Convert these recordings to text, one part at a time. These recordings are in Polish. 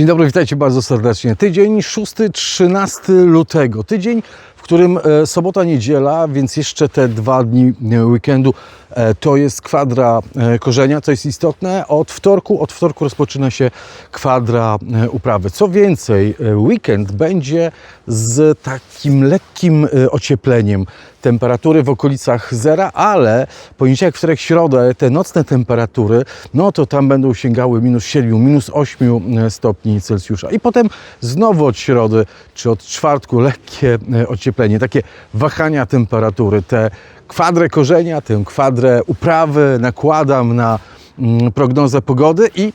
Dzień dobry, witajcie bardzo serdecznie. Tydzień 6-13 lutego. Tydzień, którym e, sobota, niedziela, więc jeszcze te dwa dni e, weekendu e, to jest kwadra korzenia, co jest istotne. Od wtorku, od wtorku rozpoczyna się kwadra uprawy. Co więcej, weekend będzie z takim lekkim ociepleniem temperatury w okolicach zera, ale poniedziałek, wtorek, środę te nocne temperatury, no to tam będą sięgały minus 7, minus 8 stopni Celsjusza. I potem znowu od środy czy od czwartku lekkie e, ocieplenie, takie wahania temperatury, te kwadrę korzenia, tę kwadrę uprawy nakładam na mm, prognozę pogody i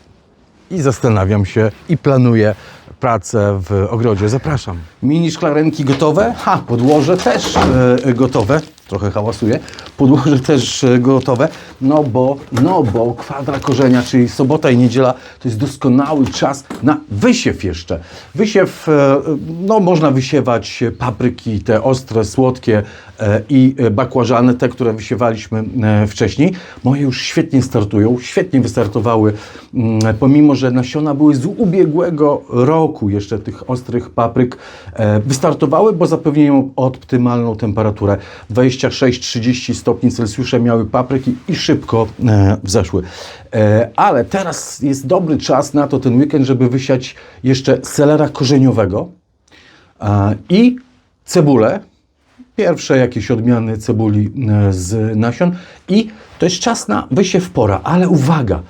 i zastanawiam się i planuję pracę w ogrodzie. Zapraszam. Mini szklarenki gotowe? Ha, podłoże też e, gotowe. Trochę hałasuje. Podłoże też e, gotowe. No bo, no bo kwadra korzenia, czyli sobota i niedziela to jest doskonały czas na wysiew jeszcze. Wysiew, e, no można wysiewać papryki, te ostre, słodkie e, i bakłażany, te, które wysiewaliśmy wcześniej. Moje już świetnie startują, świetnie wystartowały, mm, pomimo, że nasiona były z ubiegłego roku jeszcze tych ostrych papryk. Wystartowały, bo zapewniają optymalną temperaturę. 26-30 stopni Celsjusza miały papryki i szybko e, wzeszły. E, Ale teraz jest dobry czas na to, ten weekend, żeby wysiać jeszcze selera korzeniowego e, i cebulę, pierwsze jakieś odmiany cebuli e, z nasion i to jest czas na wysiew pora, ale uwaga,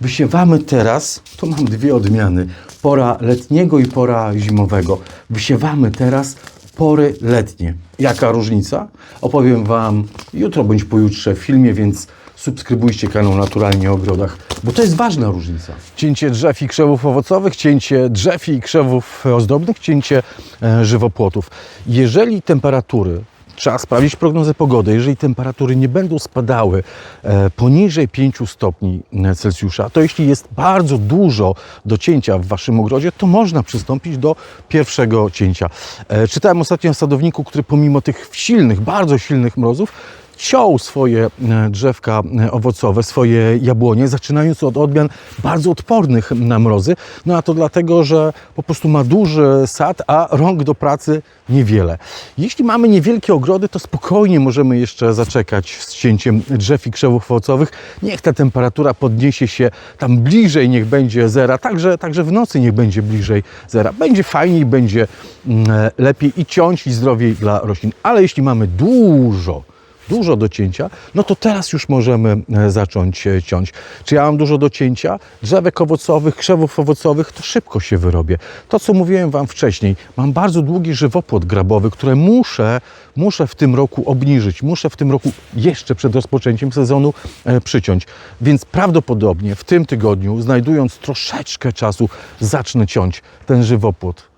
wysiewamy teraz, to mam dwie odmiany, pora letniego i pora zimowego. Wysiewamy teraz pory letnie. Jaka różnica? Opowiem Wam jutro bądź pojutrze w filmie, więc subskrybujcie kanał Naturalnie o Ogrodach, bo to jest ważna różnica. Cięcie drzew i krzewów owocowych, cięcie drzew i krzewów ozdobnych, cięcie e, żywopłotów. Jeżeli temperatury Trzeba sprawdzić prognozę pogody. Jeżeli temperatury nie będą spadały e, poniżej 5 stopni e, Celsjusza, to jeśli jest bardzo dużo do cięcia w Waszym ogrodzie, to można przystąpić do pierwszego cięcia. E, czytałem ostatnio o sadowniku, który pomimo tych silnych, bardzo silnych mrozów, ciął swoje e, drzewka e, owocowe, swoje jabłonie, zaczynając od odmian bardzo odpornych na mrozy. No a to dlatego, że po prostu ma duży sad, a rąk do pracy niewiele. Jeśli mamy niewielkie ogrody, to spokojnie możemy jeszcze zaczekać z cięciem drzew i krzewów owocowych. Niech ta temperatura podniesie się tam bliżej, niech będzie zera, także, także w nocy niech będzie bliżej zera. Będzie fajniej, będzie mm, e, lepiej i ciąć i zdrowiej dla roślin. Ale jeśli mamy dużo, dużo do cięcia, no to teraz już możemy e, zacząć e, ciąć. Czy ja mam dużo do cięcia? Drzewek owocowych, krzewów owocowych, to szybko się wyrobię. To, co mówiłem Wam wcześniej, mam bardzo długi żywopłot grabowy, które muszę, muszę w tym roku obniżyć, muszę w tym roku jeszcze przed rozpoczęciem sezonu e, przyciąć. Więc prawdopodobnie w tym tygodniu, znajdując troszeczkę czasu, zacznę ciąć ten żywopłot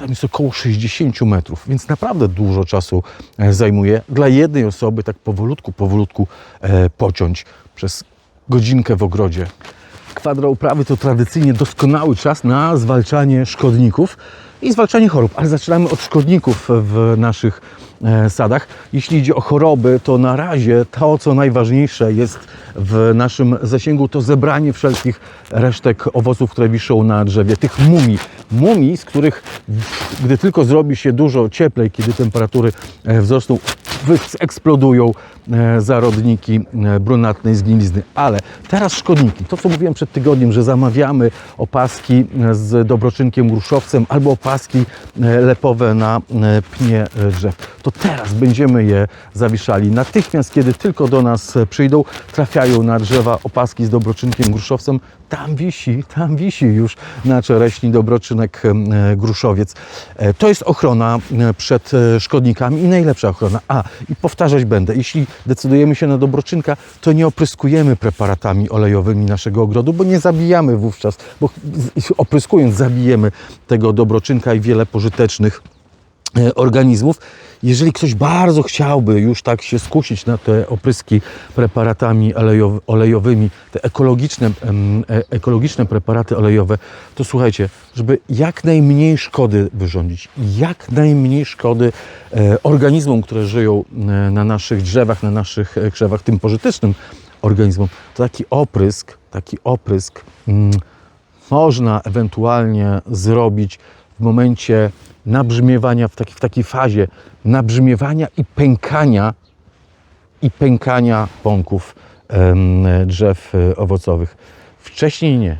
tam jest około 60 metrów, więc naprawdę dużo czasu e, zajmuje dla jednej osoby tak powolutku, powolutku e, pociąć przez godzinkę w ogrodzie. Kwadra uprawy to tradycyjnie doskonały czas na zwalczanie szkodników i zwalczanie chorób, ale zaczynamy od szkodników w naszych e, sadach. Jeśli idzie o choroby, to na razie to, co najważniejsze jest w naszym zasięgu, to zebranie wszelkich resztek owoców, które wiszą na drzewie, tych mumii. Mumii, z których gdy tylko zrobi się dużo cieplej, kiedy temperatury e, wzrosną, eksplodują zarodniki e, brunatnej zgnilizny. Ale teraz szkodniki. To, co mówiłem przed tygodniem, że zamawiamy opaski e, z dobroczynkiem gruszowcem albo opaski e, lepowe na e, pnie e, drzew. To teraz będziemy je zawieszali. Natychmiast, kiedy tylko do nas e, przyjdą, trafiają na drzewa opaski z dobroczynkiem gruszowcem. Tam wisi, tam wisi już na czereśni dobroczynek e, gruszowiec. E, To jest ochrona e, przed e, szkodnikami i najlepsza ochrona. A, i powtarzać będę, jeśli decydujemy się na dobroczynka, to nie opryskujemy preparatami olejowymi naszego ogrodu, bo nie zabijamy wówczas, bo opryskując zabijemy tego dobroczynka i wiele pożytecznych organizmów. Jeżeli ktoś bardzo chciałby już tak się skusić na te opryski preparatami olejowy, olejowymi, te ekologiczne, e, ekologiczne preparaty olejowe, to słuchajcie, żeby jak najmniej szkody wyrządzić, jak najmniej szkody e, organizmom, które żyją e, na naszych drzewach, na naszych e, krzewach, tym pożytecznym organizmom, to taki oprysk, taki oprysk mm, można ewentualnie zrobić w momencie nabrzmiewania, w, taki, w takiej fazie nabrzmiewania i pękania i pękania pąków drzew e, owocowych. Wcześniej nie.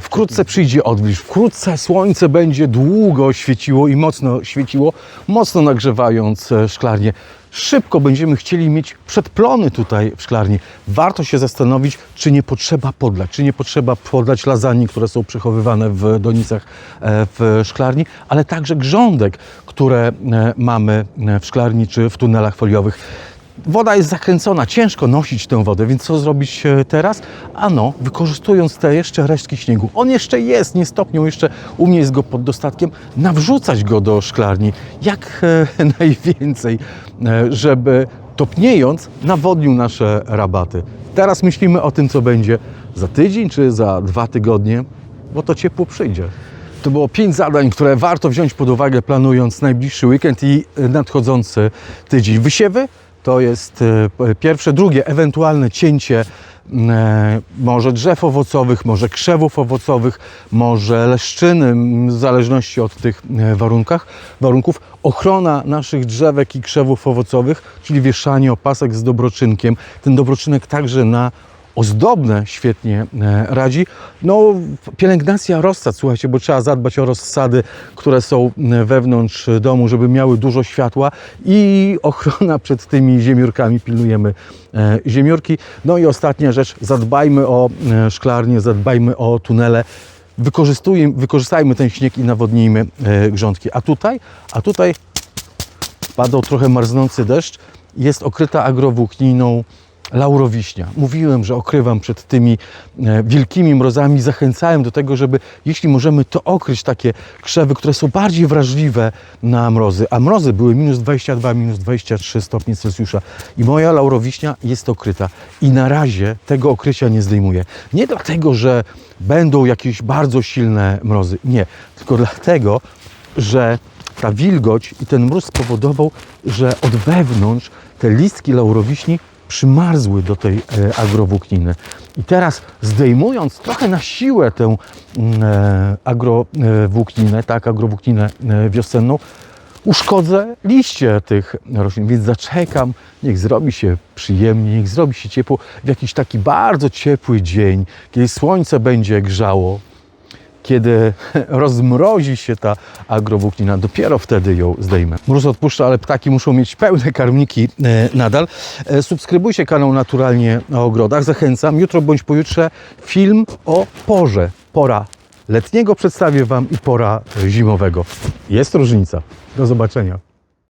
Wkrótce przyjdzie odwilż, wkrótce słońce będzie długo świeciło i mocno świeciło, mocno nagrzewając e, szklarnię. Szybko będziemy chcieli mieć przedplony tutaj w szklarni. Warto się zastanowić, czy nie potrzeba podlać, czy nie potrzeba podlać lasagne, które są przechowywane w donicach e, w szklarni, ale także grządek, które e, mamy w szklarni czy w tunelach foliowych. Woda jest zakręcona, ciężko nosić tę wodę, więc co zrobić e, teraz? Ano, wykorzystując te jeszcze resztki śniegu, on jeszcze jest, nie stopniał, jeszcze u mnie jest go pod dostatkiem, nawrzucać go do szklarni jak e, najwięcej, e, żeby topniejąc nawodnił nasze rabaty. Teraz myślimy o tym, co będzie za tydzień czy za dwa tygodnie, bo to ciepło przyjdzie. To było pięć zadań, które warto wziąć pod uwagę, planując najbliższy weekend i nadchodzący tydzień. Wysiewy to jest e, pierwsze, drugie, ewentualne cięcie e, może drzew owocowych, może krzewów owocowych, może leszczyny, w zależności od tych e, warunkach, warunków. Ochrona naszych drzewek i krzewów owocowych, czyli wieszanie opasek z dobroczynkiem. Ten dobroczynek także na ozdobne świetnie e, radzi. No, pielęgnacja rozsad, słuchajcie, bo trzeba zadbać o rozsady, które są e, wewnątrz domu, żeby miały dużo światła i ochrona przed tymi ziemiórkami, pilnujemy e, ziemiórki. No i ostatnia rzecz, zadbajmy o szklarnię, zadbajmy o tunele. Wykorzystajmy ten śnieg i nawodnijmy grządki. A tutaj, a tutaj padał trochę marznący deszcz, jest okryta agrowłókniną laurowiśnia. Mówiłem, że okrywam przed tymi e, wielkimi mrozami. Zachęcałem do tego, żeby jeśli możemy, to okryć takie krzewy, które są bardziej wrażliwe na mrozy. A mrozy były minus 22, minus 23 stopnie Celsjusza. I moja laurowiśnia jest okryta. I na razie tego okrycia nie zdejmuję. Nie dlatego, że będą jakieś bardzo silne mrozy. Nie. Tylko dlatego, że ta wilgoć i ten mróz spowodował, że od wewnątrz te listki laurowiśni przymarzły do tej e, agrowłókniny. I teraz zdejmując trochę na siłę tę mm, e, agrowłókninę, tak, agrowłókninę e, wiosenną, uszkodzę liście tych roślin, więc zaczekam, niech zrobi się przyjemnie, niech zrobi się ciepło w jakiś taki bardzo ciepły dzień, kiedy słońce będzie grzało, kiedy rozmrozi się ta agrowłóknina, dopiero wtedy ją zdejmę. Mróz odpuszcza, ale ptaki muszą mieć pełne karmniki e, nadal. E, subskrybujcie kanał Naturalnie o ogrodach. Zachęcam. Jutro bądź pojutrze film o porze. Pora letniego przedstawię Wam i pora zimowego. Jest różnica. Do zobaczenia.